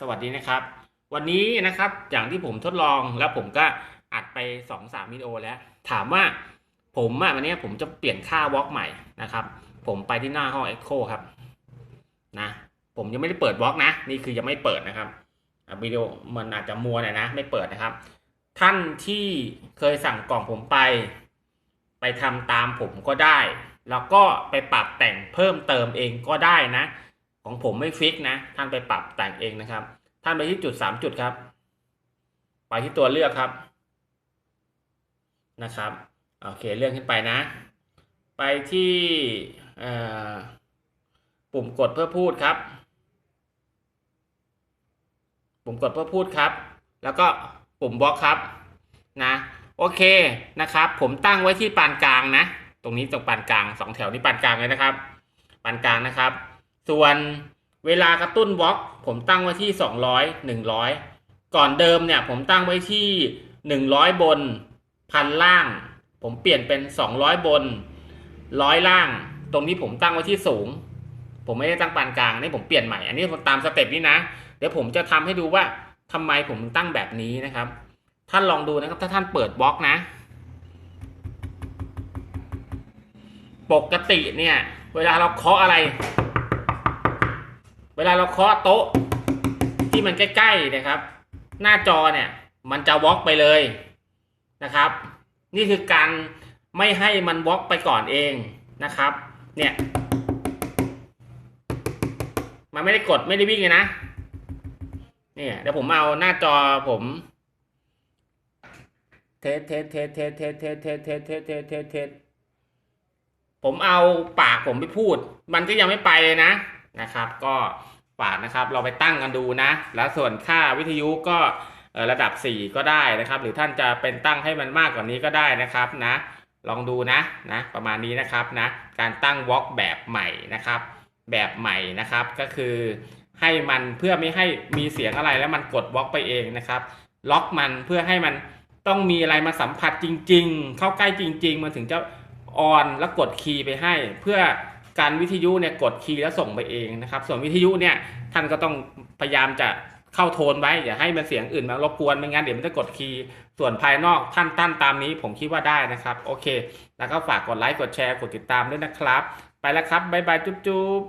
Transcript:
สวัสดีนะครับ วันนี้นะครับอย่างที่ผมทดลองแล้วผมก็อัดไป2อสามวิดีโอแล้ว ถามว่าผมอะวันนี้ผมจะเปลี่ยนค่าวอล์กใหม่นะครับ ผมไปที่หน้าห้อง Echo ครับนะผมยังไม่ได้เปิดวอล์กนะ นี่คือยังไม่เปิดนะครับวิดีโอมันอาจจะมัวหน่อยนะ ไม่เปิดนะครับ ท่านที่เคยสั่งกล่องผมไป ไปทำตามผมก็ได้ แล้วก็ไปปรับแต่งเพิ่มเติมเองก็ได้นะ ของผมไม่ฟิกนะ ท่านไปปรับแต่งเองนะครับ ท่านไปที่จุดสามจุดครับ ไปที่ตัวเลือกครับนะครับโอเคเลื่อนขึ้นไปนะ ไปที่ปุ่มกดเพื่อพูดครับ ปุ่มกดเพื่อพูดครับ แล้วก็ปุ่มบล็อกครับนะโอเคนะครับ ผมตั้งไว้ที่ปานกลางนะ ตรงนี้ตรงปานกลางสองแถวนี้ปานกลางเลยนะครับ ปานกลางนะครับ ส่วนเวลากระตุ้นบล็อก ผมตั้งไว้ที่ 200 100 ก่อนเดิมเนี่ยผมตั้งไว้ที่ 100 บนพันล่าง ผมเปลี่ยนเป็น 200 บนร้อยล่าง ตรงนี้ผมตั้งไว้ที่สูง ผมไม่ได้ตั้งปานกลางนี่ผมเปลี่ยนใหม่ อันนี้ตามสเต็ปนี้นะ เดี๋ยวผมจะทำให้ดูว่าทำไมผมตั้งแบบนี้นะครับ ท่านลองดูนะครับ ถ้าท่านเปิดบล็อกนะ ปกติเนี่ย เวลาเราเคาะอะไร เวลาเราเคาะโต๊ะที่มันใกล้ๆนะครับ หน้าจอเนี่ยมันจะวอล์กไปเลยนะครับ นี่คือการไม่ให้มันวอล์กไปก่อนเองนะครับ เนี่ยมันไม่ได้กดไม่ได้วิ่งเลยนะเนี่ยเดี๋ยวผมเอาหน้าจอผมเทสเทสเทสเทสเทสเทสเทสเทสเทสเทสเทสเทสผมเอาปากผมไปพูด มันก็ยังไม่ไปเลยนะ นะครับ ก็ฝากนะครับเราไปตั้งกันดูนะ แล้วส่วนค่าวิทยุก็ระดับ 4 ก็ได้นะครับ หรือท่านจะเป็นตั้งให้มันมากกว่านี้ก็ได้นะครับนะ ลองดูนะนะ ประมาณนี้นะครับนะ การตั้งวอล์กแบบใหม่นะครับ แบบใหม่นะครับก็คือให้มันเพื่อไม่ให้มีเสียงอะไรแล้วมันกดวอล์กไปเองนะครับ ล็อกมันเพื่อให้มันต้องมีอะไรมาสัมผัสจริง ๆ เข้าใกล้จริง ๆ มันถึงจะออนแล้วกดคีย์ไปให้ เพื่อ การวิทยุเนี่ยกดคีย์แล้วส่งไปเองนะครับ ส่วนวิทยุเนี่ยท่านก็ต้องพยายามจะเข้าโทนไว้อย่าให้มันเสียงอื่นมารบกวนไม่งั้นเดี๋ยวมันจะกดคีย์ส่วนภายนอกท่านตั้นตามนี้ผมคิดว่าได้นะครับ โอเค แล้วก็ฝากกดไลค์กดแชร์กดติดตามด้วยนะครับ ไปแล้วครับบ๊ายบายจุ๊บ